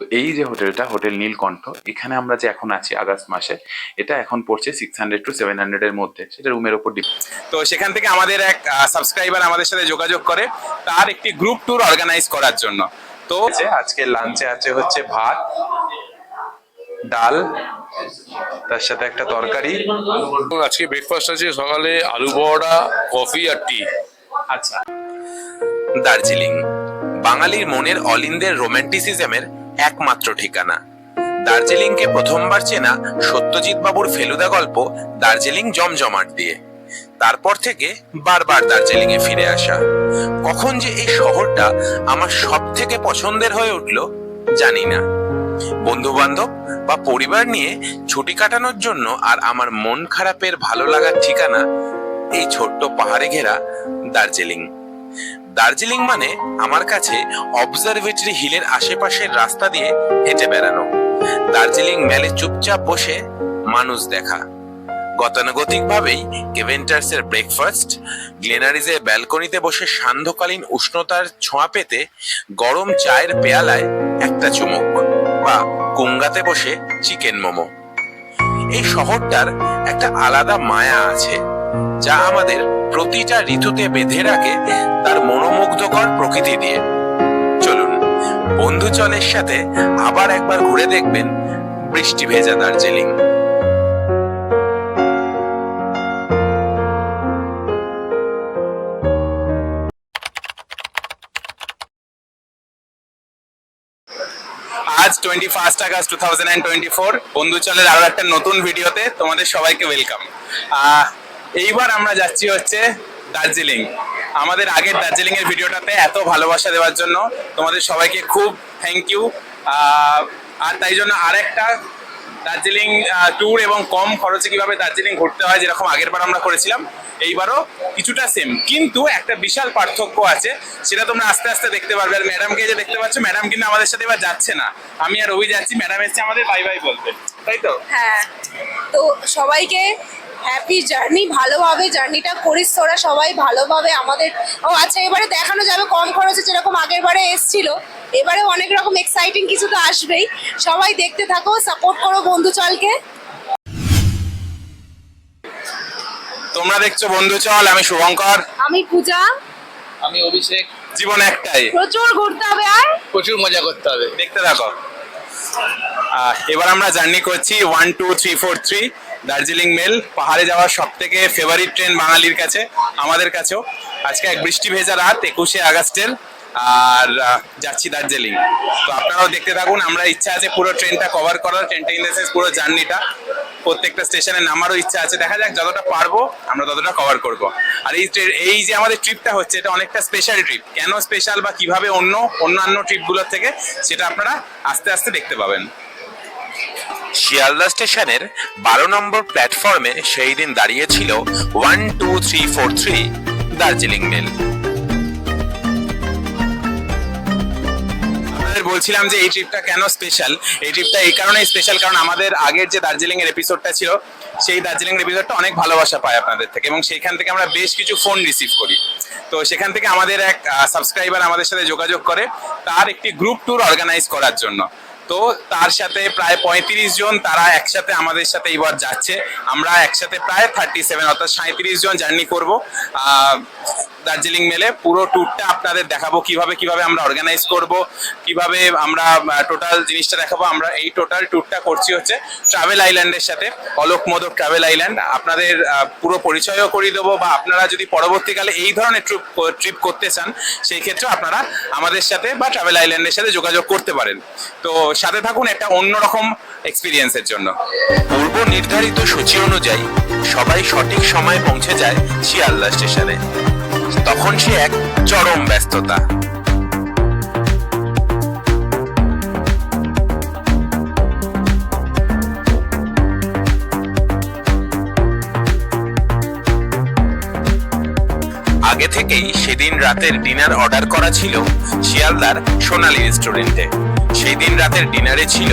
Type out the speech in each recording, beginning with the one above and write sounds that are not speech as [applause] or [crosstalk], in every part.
তো এই যে হোটেলটা হোটেল নীলকণ্ঠ এখানে আমরা যে এখন আছি আগস্ট মাসে এটা এখন পড়ছে six hundred to seven hundred এর মধ্যে সেটা রুমের উপর ডিপেন্ড তো সেখান থেকে আমাদের এক সাবস্ক্রাইবার আমাদের সাথে যোগাযোগ করে তার একটি গ্রুপ ট্যুর অর্গানাইজ করার জন্য। তো আজকে লাঞ্চে আছে হচ্ছে ভাত ডাল তার সাথে একটা তরকারি। আজকে ব্রেকফাস্ট আছে সকালে আলু বড়া কফি আর টি আচ্ছা। দার্জিলিং বাঙালির মনের অলিন্দের রোম্যান্টিসিজমের একমাত্র ঠিকানা। দার্জিলিংকে প্রথমবার চেনা সত্যজিৎ বাবুর ফেলুদা গল্প দার্জিলিং জমজমাট দিয়ে। তারপর থেকে বারবার দার্জিলিং এ ফিরে আসা। কখন যে এই শহরটা আমার সব থেকে পছন্দের হয়ে উঠল, জানি না। বন্ধু বান্ধব বা পরিবার নিয়ে ছুটি কাটানোর জন্য আর আমার মন খারাপের ভালো লাগার ঠিকানা এই ছোট্ট পাহাড়ে ঘেরা দার্জিলিং। দার্জিলিং মানে আমার কাছে অবজারভেটরি হিলের আশেপাশের রাস্তা দিয়ে হেঁটে বেড়ানো। দার্জিলিং মেলে চুপচাপ বসে মানুষ দেখা। গতানুগতিক ভাবেই কেভেন্টার্সের ব্রেকফাস্ট গ্লেনারিজের ব্যালকনিতে বসে সান্ধ্যকালীন উষ্ণতার ছোঁয়া পেতে গরম চায়ের পেয়ালায় একটা চুমুক বা কুঙ্গাতে বসে চিকেন মোমো। এই শহরটার একটা আলাদা মায়া আছে। যা আমাদের প্রতিটা ঋতুতে বেঁধে রাখে তার মনোমুগ্ধকর প্রকৃতি দিয়ে। চলুন বন্ধু চলের সাথে আবার একবার ঘুরে দেখবেন বৃষ্টি ভেজা দার্জিলিং। আজ twenty first August two thousand and twenty four বন্ধু চলের আরও একটা নতুন ভিডিওতে তোমাদের সবাইকে ওয়েলকাম এইবার আমরা যাচ্ছি হচ্ছে দার্জিলিং। আমাদের আগের দার্জিলিং এর ভিডিওটাতে এত ভালোবাসা দেওয়ার জন্য তোমাদের সবাইকে খুব থ্যাংক ইউ আর তাই জন্য আরেকটা দার্জিলিং ট্যুর এবং কম খরচে কীভাবে দার্জিলিং ঘুরতে হয় যেরকম আগের বার আমরা করেছিলাম, এইবারও কিছুটা সেম কিন্তু একটা বিশাল পার্থক্য আছে, সেটা তোমরা আস্তে আস্তে দেখতে পারবে। আর ম্যাডামকে যে দেখতে পাচ্ছ ম্যাডাম কিন্তু আমাদের সাথে এবার যাচ্ছে না। আমি আর রবি যাচ্ছি ম্যাডাম এসছে আমাদের বাই বাই বলতে। তাই তো? হ্যাঁ। তো সবাইকে হ্যাপি জার্নি ভালোভাবে জার্নিটা করিস তোরা সবাই ভালোভাবে আমাদের ও আচ্ছা এবারে দেখানো যাবে কম খরচে যেরকম আগের বারে এসছিল এবারে অনেক রকম এক্সাইটিং কিছু তো আসবেই। সবাই দেখতে থাকো সাপোর্ট করো বন্ধু চলকে। তোমরা দেখছ বন্ধু চল আমি শুভঙ্কর। আমি পূজা। আমি অভিষেক। জীবন একটাই। প্রচুর ঘুরতে হবে আর? প্রচুর মজা করতে হবে। দেখতে থাকো। এবার আমরা জার্নি করছি one two three four three Darjeeling mail, পাহাড়ে যাওয়ার সব থেকে ফেভারিট ট্রেন বাঙালির কাছে, আমাদের কাছেও। আজকে এক বৃষ্টি ভেজা রাত, একুশে আগস্টের, আর যাচ্ছি দার্জিলিং। তো আপনারাও দেখতে থাকুন, আমরা ইচ্ছা আছে পুরো ট্রেনটা কভার করার ট্রেনটা ইন পুরো জার্নিটা প্রত্যেকটা স্টেশনে নামারও ইচ্ছা আছে। দেখা যাক যতটা পারব, আমরা ততটা কভার করব। আর এই এই যে আমাদের ট্রিপটা হচ্ছে, এটা অনেকটা স্পেশাল ট্রিপ কেন স্পেশাল বা কীভাবে অন্য, অন্যান্য ট্রিপগুলোর থেকে, সেটা আপনারা আস্তে আস্তে দেখতে পাবেন। শিয়ালদা স্টেশনের বারো নম্বর প্ল্যাটফর্মে সেই দিন দাঁড়িয়েছিল one two three four three Darjeeling mail বলছিলাম যে এই ট্রিপটা কেন স্পেশাল এই ট্রিপটা এই কারণে স্পেশাল কারণ আমাদের আগের যে দার্জিলিং এর এপিসোডটা ছিল, সেই দার্জিলিং এর এপিসোডটা অনেক ভালোবাসা পায় আপনাদের থেকে এবং সেখান থেকে আমরা বেশ কিছু ফোন রিসিভ করি। তো সেখান থেকে আমাদের এক সাবস্ক্রাইবার আমাদের সাথে যোগাযোগ করে, তার একটি গ্রুপ ট্যুর অর্গানাইজ করার জন্য। তো তার সাথে প্রায় পঁয়ত্রিশ জন তারা একসাথে আমাদের সাথে এবার যাচ্ছে। আমরা একসাথে প্রায় থার্টি সেভেন অর্থাৎ সাঁত্রিশ জন জার্নি করব। দার্জিলিং মেলে, পুরো ট্যুরটা আপনাদের দেখাবো কীভাবে কীভাবে আমরা অর্গানাইজ করব, কীভাবে আমরা টোটাল জিনিসটা দেখাবো। আমরা এই টোটাল ট্যুরটা করছি হচ্ছে ট্রাভেল আইল্যান্ডের সাথে অলোক মোদক ট্রাভেল আইল্যান্ড আপনাদের পুরো পরিচয়ও করিয়ে দেবো বা আপনারা যদি পরবর্তীকালে এই ধরনের ট্রিপ ট্রিপ করতে চান, সেই ক্ষেত্রে আপনারা আমাদের সাথে বা ট্রাভেল আইল্যান্ডের সাথে যোগাযোগ করতে পারেন। তো সাথে থাকুন একটা অন্যরকম এক্সপিরিয়েন্সের জন্য। পূর্ব নির্ধারিত সূচি অনুযায়ী সবাই সঠিক সময়ে পৌঁছে যায় শিয়ালদা স্টেশনে। তখন সে এক চরম ব্যস্ততা। আগে থেকেই সেদিন রাতের ডিনার অর্ডার করা ছিল শিয়ালদার সোনালী রেস্টুরেন্টে। সেই দিন রাতের ডিনারে ছিল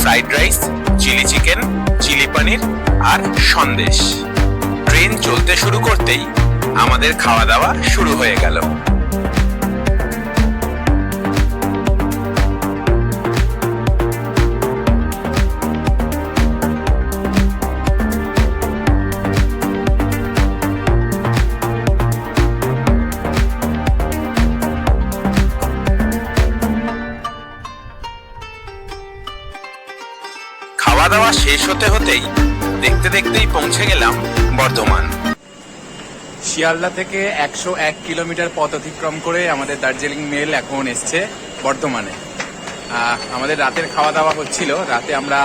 fried rice, chilli chicken, chilli paneer আর সন্দেশ। ট্রেন চলতে শুরু করতেই আমাদের খাওয়া দাওয়া শুরু হয়ে গেল। খাওয়া দাওয়া শেষ হতে হতেই দেখতে দেখতেই পৌঁছে গেলাম বর্ধমান। শিয়ালদা থেকে একশো এক কিলোমিটার পথ অতিক্রম করে আমাদের দার্জিলিং মেল এখন এসছে বর্তমানে আমাদের রাতের খাওয়া দাওয়া হচ্ছিল। রাতে আমরা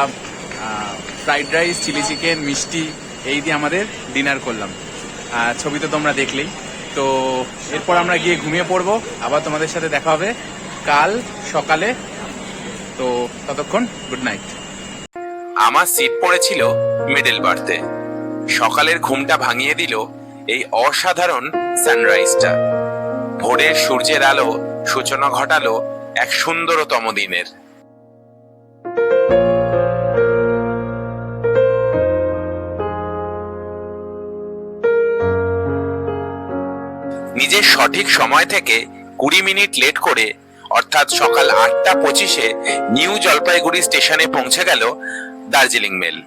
ফ্রাইড রাইস, চিলি চিকেন, মিষ্টি, এই দিয়ে আমাদের ডিনার করলাম। ছবি তো তোমরা দেখলেই। তো এরপর আমরা গিয়ে ঘুমিয়ে পড়ব। আবার তোমাদের সাথে দেখা হবে কাল সকালে। তো ততক্ষণ গুড নাইট আমার সিট পড়েছিল মিডল বার্থে সকালের ঘুমটা ভাঙিয়ে দিল এই অসাধারণ সানরাইজটা। ভোরের সূর্যের আলো, সূচনা ঘটালো এক সুন্দরতম দিনের। নিজের সঠিক সময় থেকে কুড়ি মিনিট লেট করে, অর্থাৎ সকাল আটটা পঁচিশে নিউ জলপাইগুড়ি স্টেশনে পৌঁছে গেল দার্জিলিং মেল।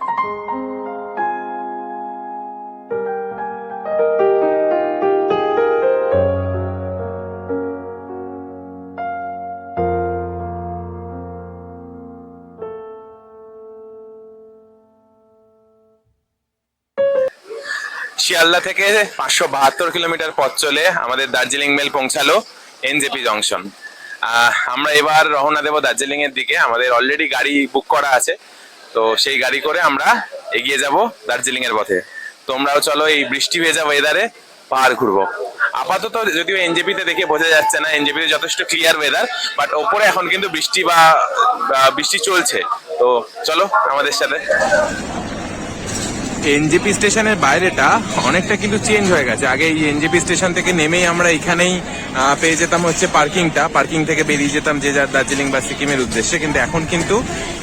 শিয়ালদা থেকে পাঁচশো বাহাত্তর কিলোমিটার পথ চলে আমাদের দার্জিলিং মেল পৌঁছালো এনজেপি জংশন। আমরা এবার রওনা দেবো দার্জিলিং এর দিকে। আমাদের অলরেডি গাড়ি বুক করা আছে। তো সেই গাড়ি করে আমরা এগিয়ে যাব দার্জিলিং এর পথে। তোমরাও চলো এই বৃষ্টি ভেজা ওয়েদারে পাহাড় ঘুরবো। আপাতত যদিও এনজেপি তে দেখে বোঝা যাচ্ছে না এনজেপি তে যথেষ্ট ক্লিয়ার ওয়েদার বাট ওপরে এখন কিন্তু বৃষ্টি বা বৃষ্টি চলছে। তো চলো আমাদের সাথে। এনজেপি স্টেশনের বাইরেটা অনেকটা কিন্তু চেঞ্জ হয়ে গেছে। আগে এই এনজেপি স্টেশন থেকে নেমেই আমরা এখানেই পেয়ে যেতাম হচ্ছে পার্কিংটা। পার্কিং থেকে বেরিয়ে যেতাম যে যার দার্জিলিং বা সিকিমের উদ্দেশ্যে। কিন্তু এখন কিন্তু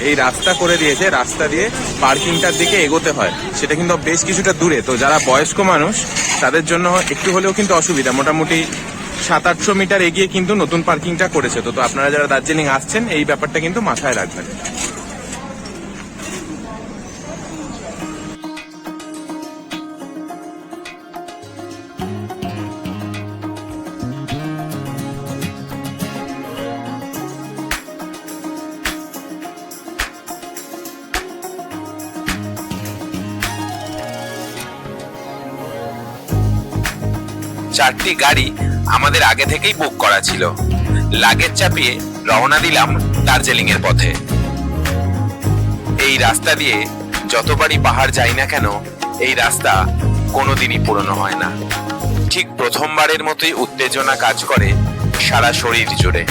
এই রাস্তা করে দিয়েছে, রাস্তা দিয়ে পার্কিংটার দিকে এগোতে হয়। সেটা কিন্তু বেশ কিছুটা দূরে। তো যারা বয়স্ক মানুষ, তাদের জন্য একটু হলেও কিন্তু অসুবিধা। মোটামুটি সাত আটশো মিটার এগিয়ে কিন্তু নতুন পার্কিংটা করেছে। তো তো আপনারা যারা দার্জিলিং আসছেন, এই ব্যাপারটা কিন্তু মাথায় রাখবেন। চারটি গাড়ি আমাদের আগে থেকেই বুক করা ছিল। লাগেজ চাপিয়ে রওনা দিলাম দার্জিলিং এর পথে। এই রাস্তা দিয়ে যতবারই পাহাড় যাই না কেন, এই রাস্তা কোনোদিনই পুরনো হয় না। ঠিক প্রথমবারের মতোই উত্তেজনা কাজ করে সারা শরীর জুড়ে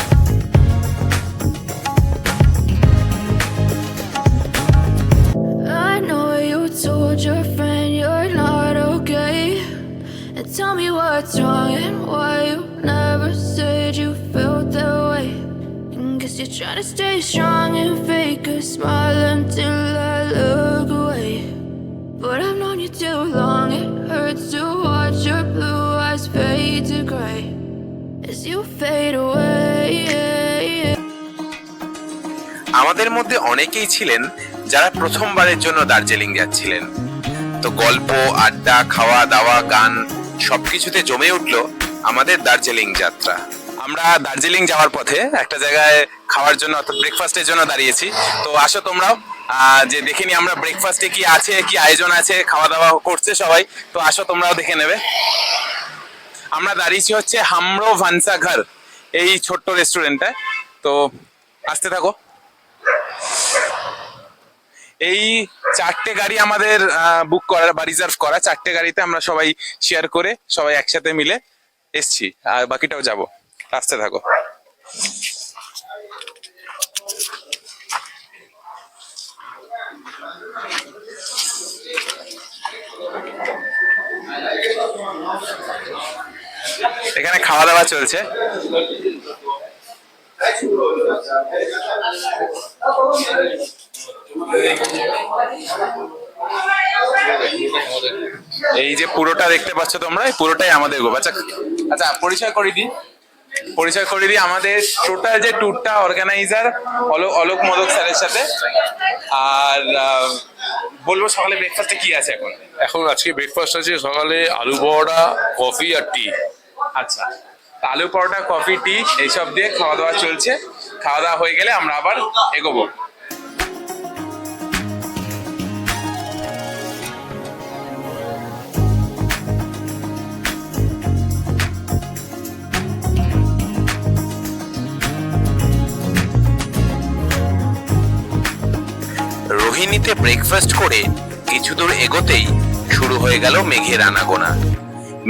tell me what's wrong and why you never said you felt that way. Guess you're trying to stay strong and fake a smile until I look away. But I've known you too long, to as you fade away. আমাদের মধ্যে অনেকেই ছিলেন যারা প্রথমবারের জন্য দার্জিলিং যাচ্ছিলেন। তো গল্প, আড্ডা, খাওয়া, দাওয়া, গান সবকিছুতে জমে উঠল আমাদের দার্জিলিং যাত্রা। আমরা দার্জিলিং যাওয়ার পথে একটা জায়গায় খাওয়ার জন্য অর্থাৎ ব্রেকফাস্টের জন্য দাঁড়িয়েছি। তো আসো তোমরাও। যে দেখে নি আমরা ব্রেকফাস্টে কি আছে, কি আয়োজন আছে খাওয়া দাওয়া করছে সবাই। তো আসো তোমরাও দেখে নেবে। আমরা দাঁড়িয়েছি হচ্ছে হামরো ভানসা ঘর এই ছোট্ট রেস্টুরেন্টটা তো আসতে থাকো। এই চারটে গাড়ি আমাদের বুক করা, বা রিজার্ভ করা চারটে গাড়িতে আমরা সবাই শেয়ার করে সবাই একসাথে মিলে এসছি। আর বাকিটাও যাব। আসতে থাকো। এখানে খাওয়া দাওয়া চলছে। এই যে পুরোটা দেখতে পাচ্ছ তোমরা পুরোটাই আমাদের গ্রুপ আচ্ছা আচ্ছা পরিচয় করে দিই। পরিচয় করে দিই, আমাদের টোটাল যে ট্যুরটা অর্গানাইজার অলোক অলোক মোদক স্যারের সাথে। আর বলব সকালে ব্রেকফাস্টে কি আছে এখন? এখন আজকে ব্রেকফাস্ট আছে সকালে আলু বড়া কফি আর টি আচ্ছা আলু পরোটা, কফি টি এইসব দিয়ে খাওয়া দাওয়া চলছে। খাওয়া দাওয়া হয়ে গেলে আমরা আবার এগোবো। রোহিণীতে ব্রেকফাস্ট করে কিছু দূর এগোতেই শুরু হয়ে গেল মেঘের আনাগোনা।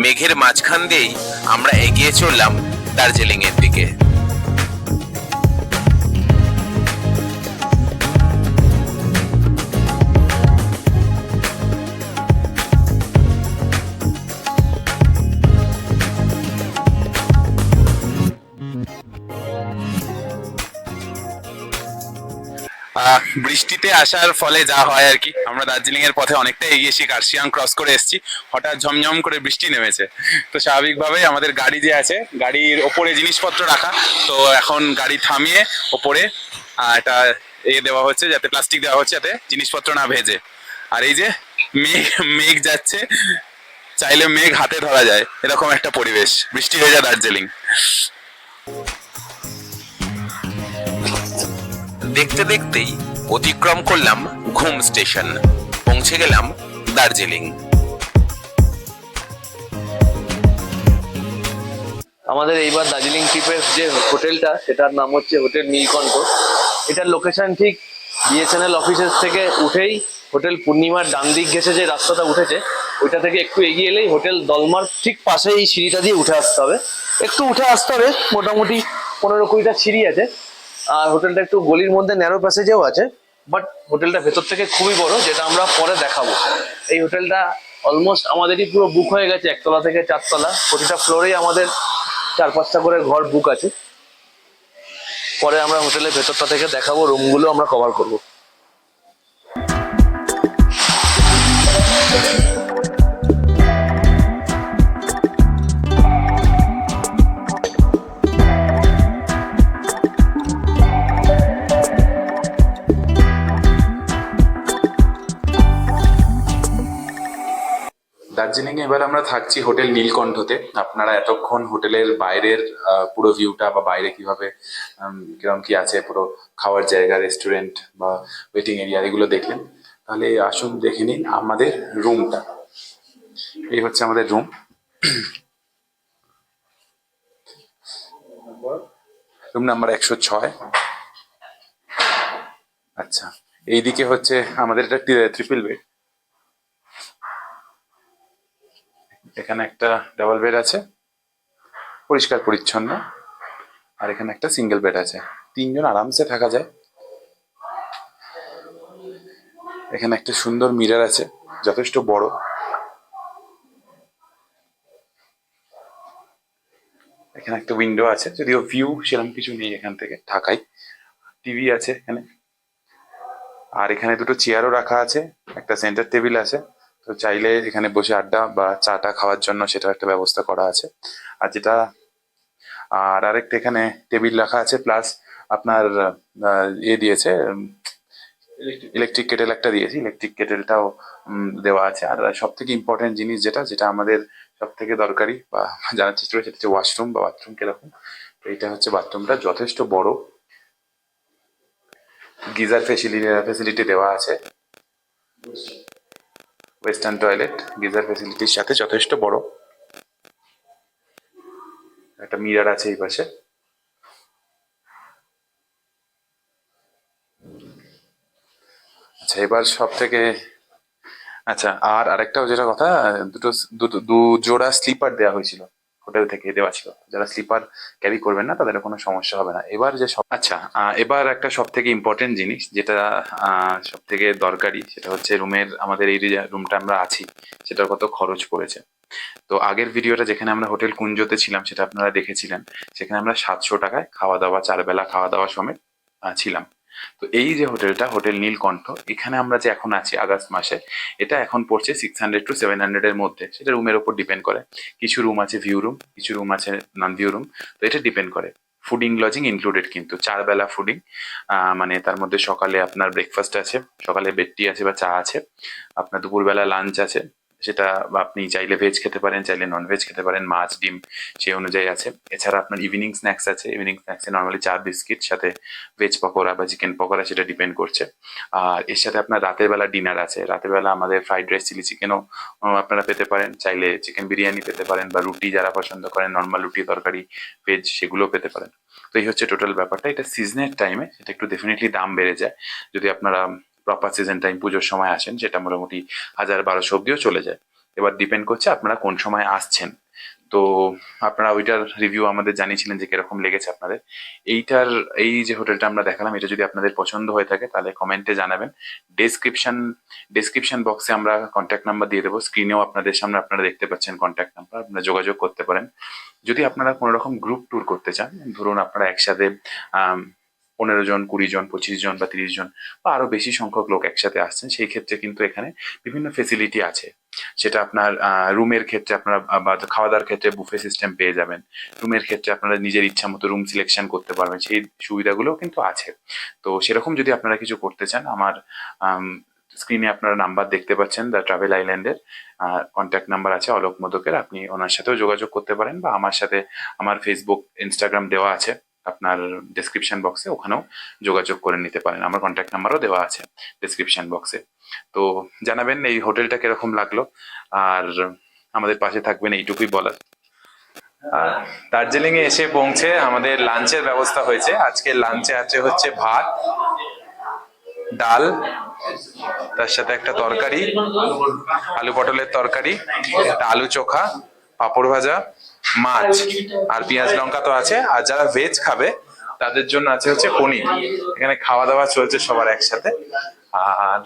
মেঘের মাঝখান দিয়েই আমরা এগিয়ে চললাম দার্জিলিং এর দিকে। বৃষ্টিতে আসার ফলে যা হয় আর কি, আমরা দার্জিলিং এর পথে অনেকটা এগিয়েছি কার্শিয়াং ক্রস করে এসেছি। হঠাৎ ঝমঝম করে বৃষ্টি নেমেছে। তো স্বাভাবিকভাবেই আমাদের গাড়ি যে আছে, গাড়ির ওপরে জিনিসপত্র রাখা। তো এখন গাড়ি থামিয়ে ওপরে এটা এ দেওয়া হচ্ছে যাতে প্লাস্টিক দেওয়া হচ্ছে যাতে জিনিসপত্র না ভেজে। আর এই যে মেঘ মেঘ যাচ্ছে, চাইলে মেঘ হাতে ধরা যায়। এরকম একটা পরিবেশ। বৃষ্টি হয়ে যায় দার্জিলিং। দেখতে দেখতেই অতিক্রম করলাম ঘুম স্টেশন। পৌঁছে গেলাম দার্জিলিং। আমাদের এইবার দার্জিলিং ট্রিপের যে হোটেলটা, সেটার নাম হচ্ছে হোটেল নীলকণ্ঠ। এটার লোকেশন ঠিক বিএসএনএল অফিসের থেকে উঠেই হোটেল পূর্ণিমার ডান দিক ঘেসে যে রাস্তাটা উঠেছে, ওইটা থেকে একটু এগিয়ে এলেই হোটেল দলমার ঠিক পাশে এই সিঁড়িটা দিয়ে উঠে আসতে হবে। একটু উঠে আসতে হবে, মোটামুটি পনেরো কুড়িটা সিঁড়ি আছে। আর হোটেলটা একটু গলির মধ্যে ন্যারো প্যাসেজেও আছে বাট হোটেলটা ভেতর থেকে খুবই বড়, যেটা আমরা পরে দেখাবো। এই হোটেলটা অলমোস্ট আমাদেরই পুরো বুক হয়ে গেছে, একতলা থেকে চারতলা। প্রতিটা ফ্লোরেই আমাদের চার পাঁচটা করে ঘর বুক আছে। পরে আমরা হোটেলের ভেতরটা থেকে দেখাবো রুমগুলো আমরা কভার করব। এবার আমরা থাকছি হোটেল নীলকণ্ঠতে। আপনারা এতক্ষণ হোটেলের বাইরের পুরো ভিউটা বা বাইরে কীভাবে কিরম কি আছে, পুরো খাওয়ার জায়গা রেস্টুরেন্ট বা ওয়েটিং এরিয়া এগুলো দেখলেন। তাহলে আসুন দেখে নিন আমাদের রুমটা এই হচ্ছে আমাদের রুম রুম নাম্বার একশো ছয়। আচ্ছা এইদিকে হচ্ছে আমাদের এটা ট্রিপল বেড এখানে একটা ডাবল বেড আছে, পরিষ্কার পরিচ্ছন্ন, আর এখানে একটা সিঙ্গেল বেড আছে। তিনজন আরামসে থাকা যায়। এখানে একটা সুন্দর মিরার আছে, যথেষ্ট বড়। এখানে একটা উইন্ডো আছে, যদিও ভিউ সেরকম কিছু নেই এখান থেকে ঢাকায় টিভি আছে এখানে। আর এখানে দুটো চেয়ারও রাখা আছে, একটা সেন্টার টেবিল আছে। তো চাইলে এখানে বসে আড্ডা বা চাটা খাওয়ার জন্য সেটা একটা ব্যবস্থা করা আছে। আর যেটা, আর আরেকটা এখানে টেবিল রাখা আছে, প্লাস আপনার ইয়ে দিয়েছে ইলেকট্রিক কেটেল একটা দিয়েছি, ইলেকট্রিক কেটেলটাও দেওয়া আছে। আর সব থেকে ইম্পর্টেন্ট জিনিস যেটা যেটা আমাদের সব থেকে দরকারি বা জানার চেষ্টা সেটা হচ্ছে ওয়াশরুম বা বাথরুম কীরকম। তো এটা হচ্ছে বাথরুমটা যথেষ্ট বড়। গিজার ফেসিলিটি ফেসিলিটি দেওয়া আছে। ওয়েস্টার্ন টয়লেট, গিজার ফেসিলিটির সাথে যথেষ্ট বড়। একটা মিরার আছে এই পাশে। আচ্ছা এবার সব থেকে আচ্ছা আর আরেকটাও যেটা কথা, দুটো দুটো, দু জোড়া স্লিপার দেওয়া হয়েছিল। হোটেল থেকে দেওয়া ছিল। যারা স্লিপার ক্যারি করবেন না, তাদের কোনো সমস্যা হবে না। এবার যে সব আচ্ছা এবার একটা সব থেকে ইম্পর্টেন্ট জিনিস, যেটা সব থেকে দরকারি, সেটা হচ্ছে রুমের, আমাদের এই রুমটা আমরা আছি, সেটার কত খরচ পড়েছে। তো আগের ভিডিওটা যেখানে আমরা হোটেল কুঞ্জতে ছিলাম, সেটা আপনারা দেখেছিলেন। সেখানে আমরা সাতশো টাকায় খাওয়া দাওয়া চার বেলা খাওয়া দাওয়া সমেত ছিলাম। তো এই যে হোটেলটা, হোটেল নীলকণ্ঠ, এখানে আমরা যে এখন আছি, আগস্ট মাসে, এটা এখন পড়ছে six hundred to seven hundred এর মধ্যে। সেটা রুমের উপর ডিপেন্ড করে। কিছু রুম আছে ভিউ রুম কিছু রুম আছে নন ভিউ রুম তো এটা ডিপেন্ড করে। ফুডিং লজিং ইনক্লুডেড কিন্তু চার বেলা ফুডিং মানে তার মধ্যে সকালে আপনার ব্রেকফাস্ট আছে, সকালে বেডটি আছে বা চা আছে, আপনার দুপুরবেলা লাঞ্চ আছে সেটা আপনি চাইলে ভেজ খেতে পারেন, চাইলে নন ভেজ খেতে পারেন, মাছ, ডিম, সেই অনুযায়ী আছে। এছাড়া আপনার ইভিনিং স্ন্যাক্স আছে। ইভিনিং স্ন্যাক্সে নর্মালি চা বিস্কিট সাথে ভেজ পকোড়া বা চিকেন পকোড়া সেটা ডিপেন্ড করছে। আর এর সাথে আপনার রাতের বেলা ডিনার আছে। রাতের বেলা আমাদের ফ্রাইড রাইস চিলি চিকেনও আপনারা পেতে পারেন। চাইলে চিকেন বিরিয়ানি পেতে পারেন বা রুটি যারা পছন্দ করেন নর্মাল রুটি, তরকারি ভেজ সেগুলো পেতে পারেন। তো এই হচ্ছে টোটাল ব্যাপারটা। এটা সিজনের টাইমে সেটা একটু ডেফিনেটলি দাম বেড়ে যায়। যদি আপনারা প্রপার সিজন টাইম পুজোর সময় আসেন সেটা মোটামুটি হাজার বারোশো অব্দিও চলে যায়। এবার ডিপেন্ড করছে আপনারা কোন সময় আসছেন। তো আপনারা ওইটার রিভিউ আমাদের জানিয়েছিলেন যে কীরকম লেগেছে আপনাদের। এইটার, এই যে হোটেলটা আমরা দেখালাম, এটা যদি আপনাদের পছন্দ হয়ে থাকে, তাহলে কমেন্টে জানাবেন। ডেসক্রিপশন ডেসক্রিপশন বক্সে আমরা কন্ট্যাক্ট নাম্বার দিয়ে দেবো। স্ক্রিনেও আপনাদের সামনে আপনারা দেখতে পাচ্ছেন কন্ট্যাক্ট নাম্বার আপনারা যোগাযোগ করতে পারেন। যদি আপনারা কোনো রকম গ্রুপ ট্যুর করতে চান, ধরুন আপনারা একসাথে পনেরো জন, কুড়ি জন, পঁচিশ জন বা তিরিশ জন বা আরও বেশি সংখ্যক লোক একসাথে আসছেন সেই ক্ষেত্রে কিন্তু এখানে বিভিন্ন ফেসিলিটি আছে। সেটা আপনার রুমের ক্ষেত্রে আপনারা বা খাওয়া দাওয়ার ক্ষেত্রে বুফে সিস্টেম পেয়ে যাবেন। রুমের ক্ষেত্রে আপনারা নিজের ইচ্ছা মতো রুম সিলেকশন করতে পারবেন, সেই সুবিধাগুলোও কিন্তু আছে। তো সেরকম যদি আপনারা কিছু করতে চান, আমার স্ক্রিনে আপনারা নাম্বার দেখতে পাচ্ছেন দ্য ট্রাভেল আইল্যান্ডের কন্ট্যাক্ট নাম্বার আছে, অলোক মোদকের। আপনি ওনার সাথেও যোগাযোগ করতে পারেন বা আমার সাথে, আমার ফেসবুক ইনস্টাগ্রাম দেওয়া আছে। আপনার ডেসক্রিপশন বক্সে ওখানেও যোগাযোগ করে নিতে পারেন। আমার কন্ট্যাক্ট নাম্বারও দেওয়া আছে ডেসক্রিপশন বক্সে তো জানাবেন এই হোটেলটা কীরকম লাগল, আর আমাদের পাশে থাকবেন এইটুকুই বলার। দার্জিলিং এ এসে পৌঁছে আমাদের লাঞ্চের ব্যবস্থা হয়েছে। আজকে লাঞ্চে আছে হচ্ছে ভাত, ডাল, তার সাথে একটা তরকারি, আলু পটলের তরকারি আলু চোখা, পাঁপড় ভাজা মাছ আর পেঁয়াজ লঙ্কা তো আছে। আর যারা ভেজ খাবে তাদের জন্য আছে হচ্ছে পনির। এখানে খাওয়া দাওয়া চলছে সবার একসাথে। আর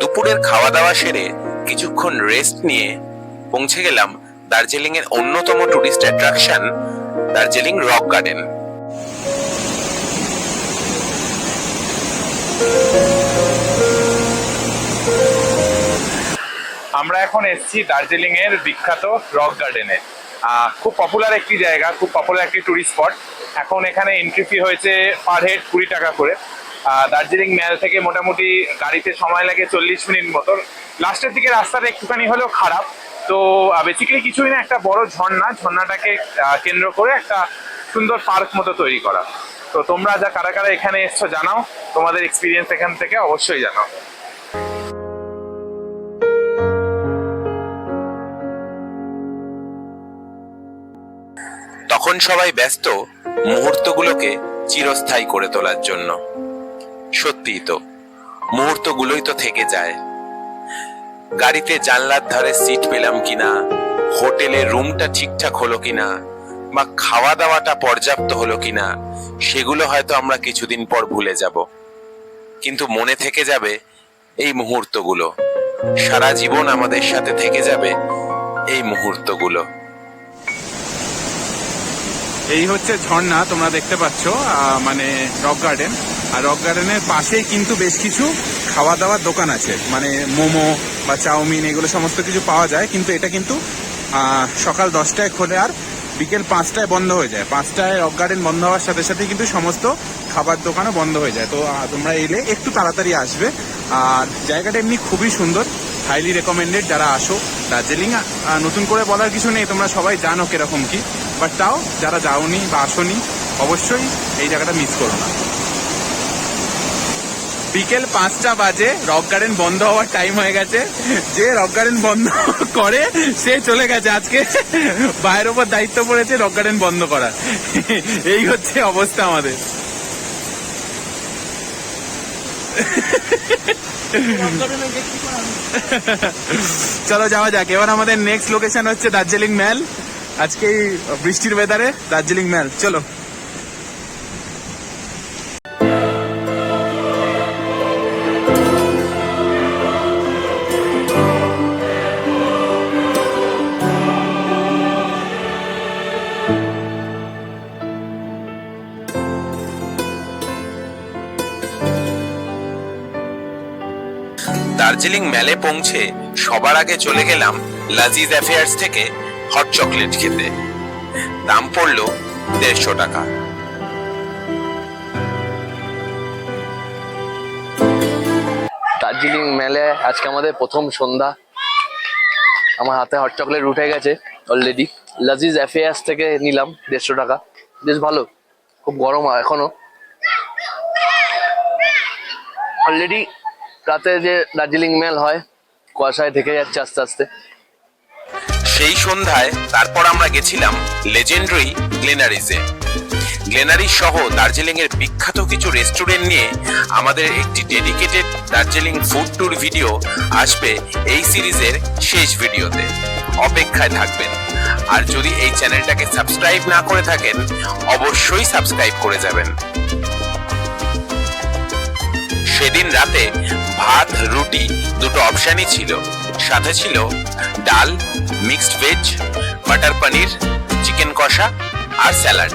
দুপুরের খাওয়া দাওয়া সেরে কিছুক্ষণ রেস্ট নিয়ে পৌঁছে গেলাম দার্জিলিং এর অন্যতম tourist attraction Darjeeling rock garden. আমরা এখন এসেছি দার্জিলিং এর বিখ্যাত রক গার্ডেনে। খুব পপুলার একটি জায়গা, খুব পপুলার একটি টুরিস্ট স্পট এখন এখানে এন্ট্রি ফি হয়েছে পার হেড কুড়ি টাকা করে। দার্জিলিং ম্যাল থেকে মোটামুটি গাড়িতে সময় লাগে চল্লিশ মিনিট মতো। লাস্টের দিকে রাস্তাটা একটুখানি হলেও খারাপ। তো বেসিক্যালি কিছুই না, একটা বড় ঝর্ণা। ঝর্ণাটাকে কেন্দ্র করে একটা সুন্দর পার্ক মতো তৈরি করা। তো তোমরা যা কারা কারা এখানে এসছো জানাও। তোমাদের এক্সপিরিয়েন্স এখান থেকে অবশ্যই জানাও। তখন সবাই ব্যস্ত, মুহূর্তগুলোকে চিরস্থায়ী করে তোলার জন্য। সত্যিই তো, মুহূর্তগুলোই তো থেকে যায়। গাড়িতে জানলার ধারে সিট পেলাম কিনা? হোটেলে রুমটা ঠিকঠাক হলো কিনা? বা খাওয়া দাওয়াটা পর্যাপ্ত হলো কিনা? সেগুলো হয়তো আমরা কিছুদিন পর ভুলে যাব। কিন্তু মনে থেকে যাবে এই মুহূর্তগুলো। সারা জীবন আমাদের সাথে থেকে যাবে এই মুহূর্তগুলো। এই হচ্ছে ঝর্ণা, তোমরা দেখতে পাচ্ছ মানে রক গার্ডেন। আর রক গার্ডেনের পাশেই কিন্তু বেশ কিছু খাওয়া দাওয়ার দোকান আছে। মানে মোমো বা চাউমিন, এগুলো সমস্ত কিছু পাওয়া যায়, কিন্তু এটা কিন্তু সকাল দশটায় খোলে আর বিকেল পাঁচটায় বন্ধ হয়ে যায়। পাঁচটায় রক গার্ডেন বন্ধ হওয়ার সাথে সাথে কিন্তু সমস্ত খাবার দোকানও বন্ধ হয়ে যায়। তো তোমরা এলে একটু তাড়াতাড়ি আসবে। আর জায়গাটা এমনি খুবই সুন্দর হাইলি রেকমেন্ডেড যারা আসো। দার্জিলিং নতুন করে বলার কিছু নেই, তোমরা সবাই জানো কীরকম কি। বাট তাও যারা যাওনি বা আসোনি, অবশ্যই এই জায়গাটা মিস করো না। বিকেল পাঁচটা বাজে, রক গার্ডেন বন্ধ হওয়ার টাইম হয়ে গেছে। যে রক গার্ডেন বন্ধ [laughs] করে, সে চলে গেছে। আজকে [laughs] বাইরের ওপর দায়িত্ব পড়েছে রক গার্ডেন বন্ধ করার। [laughs] এই হচ্ছে অবস্থা আমাদের। চলো যাওয়া যাক। এবার আমাদের নেক্সট লোকেশন হচ্ছে দার্জিলিং ম্যাল আজকে বৃষ্টির ওয়েদারে দার্জিলিং ম্যাল চলো। দার্জিলিং ম্যালে পৌঁছে সবার আগে চলে গেলাম লাজিজ অ্যাফেয়ার্স থেকে হট চকলেট খেতে। দাম পড়ল দেড়শো টাকা। দার্জিলিং মেলে আজকে আমাদের প্রথম সন্ধ্যা। আমার হাতে হট চকলেট উঠে গেছে অলরেডি লাজিজ অ্যাফেয়ার্স থেকে নিলাম দেড়শো টাকা। বেশ ভালো, খুব গরম এখনও। অলরেডি রাতে যে দার্জিলিং মেল হয়, কুয়াশায় থেকে যাচ্ছে আস্তে আস্তে। সেই সন্ধ্যায় তারপর আমরা গেছিলাম লেজেন্ডারি গ্লেনারিজে গ্লেনারি সহ দার্জিলিং এর বিখ্যাত কিছু রেস্টুরেন্ট নিয়ে আমাদের একটি dedicated Darjeeling food tour video আসবে এই সিরিজের শেষ ভিডিওতে অপেক্ষায় থাকবেন। আর যদি এই চ্যানেলটাকে সাবস্ক্রাইব না করে থাকেন, অবশ্যই সাবস্ক্রাইব করে যাবেন। সেদিন রাতে ভাত, রুটি দুটো অপশনই ছিল। সাথে ছিল ডাল mixed veg butter paneer chicken কষা আর স্যালাড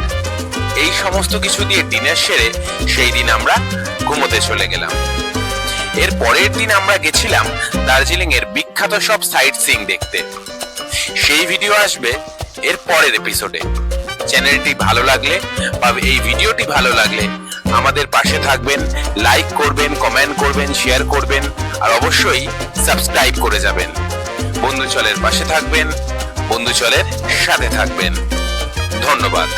এই সমস্ত কিছু দিয়ে ডিনার সেরে সেই দিন আমরা ঘুমোতে চলে গেলাম। এর পরের দিন আমরা গেছিলাম দার্জিলিং এর বিখ্যাত সব সাইট সিং দেখতে। সেই ভিডিও আসবে এর পরের এপিসোডে চ্যানেলটি ভালো লাগলে বা এই ভিডিওটি ভালো লাগলে আমাদের পাশে থাকবেন লাইক করবেন কমেন্ট করবেন শেয়ার করবেন, আর অবশ্যই সাবস্ক্রাইব করে যাবেন। বন্ধু চলের পাশে থাকবেন বন্ধু চলের সাথে থাকবেন। ধন্যবাদ।